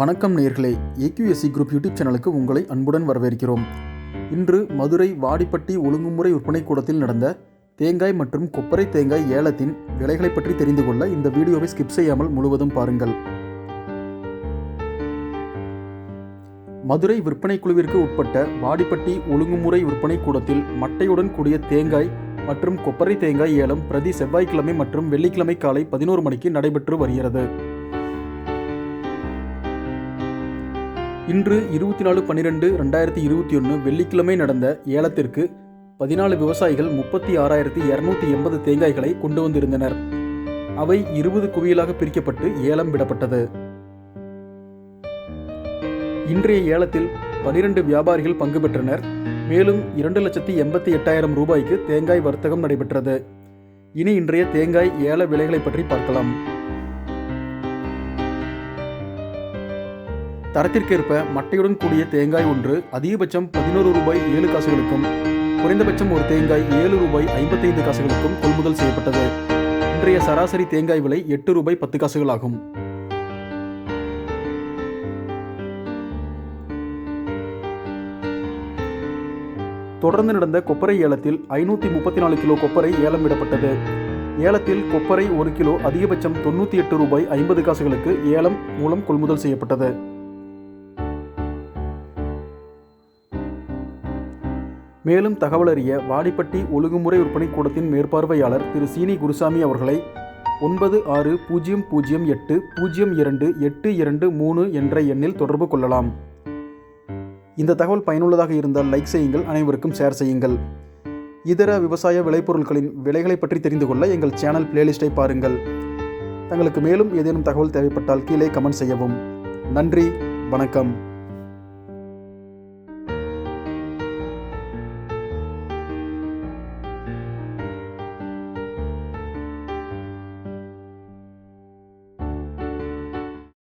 வணக்கம் நேர்களே. AQSC group YouTube சேனலுக்கு உங்களை அன்புடன் வரவேற்கிறோம். இன்று மதுரை வாடிப்பட்டி ஒழுங்குமுறை விற்பனை கூடத்தில் நடந்த தேங்காய் மற்றும் கொப்பரை தேங்காய் ஏலத்தின் விலைகளை பற்றி தெரிந்து கொள்ள இந்த வீடியோவை ஸ்கிப் செய்யாமல் முழுவதும் பாருங்கள். மதுரை விற்பனை குழுவிற்கு உட்பட்ட வாடிப்பட்டி ஒழுங்குமுறை விற்பனை கூடத்தில் மட்டையுடன் கூடிய தேங்காய் மற்றும் கொப்பரை தேங்காய் ஏலம் பிரதி செவ்வாய்க்கிழமை மற்றும் வெள்ளிக்கிழமை காலை பதினோரு மணிக்கு நடைபெற்று வருகிறது. இன்று இருபத்தி நாலு பன்னிரெண்டு ரெண்டாயிரத்தி இருபத்தி ஒன்று வெள்ளிக்கிழமை நடந்த ஏலத்திற்கு பதினாலு விவசாயிகள் முப்பத்தி ஆறாயிரத்தி இரநூத்தி எண்பது தேங்காய்களை கொண்டு வந்திருந்தனர். அவை இருபது குவியலாக பிரிக்கப்பட்டு ஏலம் விடப்பட்டது. இன்றைய ஏலத்தில் பனிரெண்டு வியாபாரிகள் பங்கு பெற்றனர். மேலும் இரண்டு லட்சத்தி எண்பத்தி எட்டாயிரம் ரூபாய்க்கு தேங்காய் வர்த்தகம் நடைபெற்றது. இனி இன்றைய தேங்காய் ஏல விலைகளை பற்றி பார்க்கலாம். தரத்திற்கேற்ப மட்டையுடன் கூடிய தேங்காய் ஒன்று அதிகபட்சம் பதினோரு ரூபாய் ஏழு காசுகளுக்கும் குறைந்தபட்சம் ஒரு தேங்காய் ஏழு ரூபாய் ஐம்பத்தைந்து காசுகளுக்கும் கொள்முதல் செய்யப்பட்டது. இன்றைய சராசரி தேங்காய் விலை எட்டு ரூபாய் பத்து காசுகள் ஆகும் தொடர்ந்து நடந்த கொப்பரை ஏலத்தில் ஐநூற்றி முப்பத்தி நாலு கிலோ கொப்பரை ஏலம் விடப்பட்டது ஏலத்தில் கொப்பரை ஒரு கிலோ அதிகபட்சம் தொண்ணூற்றி எட்டு ரூபாய் ஐம்பது காசுகளுக்கு ஏலம் மூலம் கொள்முதல் செய்யப்பட்டது. மேலும் தகவல் அறிய வாடிப்பட்டி ஒழுங்குமுறை விற்பனை கூடத்தின் மேற்பார்வையாளர் திரு சீனி குருசாமி அவர்களை ஒன்பது ஆறு பூஜ்ஜியம் பூஜ்ஜியம் எட்டு பூஜ்ஜியம் இரண்டு எட்டு இரண்டு மூணு என்ற எண்ணில் தொடர்பு கொள்ளலாம். இந்த தகவல் பயனுள்ளதாக இருந்தால் லைக் செய்யுங்கள் அனைவருக்கும் ஷேர் செய்யுங்கள். இதர விவசாய விளைபொருட்களின் விலைகளை பற்றி தெரிந்து கொள்ள எங்கள் சேனல் பிளேலிஸ்ட்டை பாருங்கள். தங்களுக்கு மேலும் ஏதேனும் தகவல் தேவைப்பட்டால் கீழே கமெண்ட் செய்யவும். நன்றி வணக்கம்.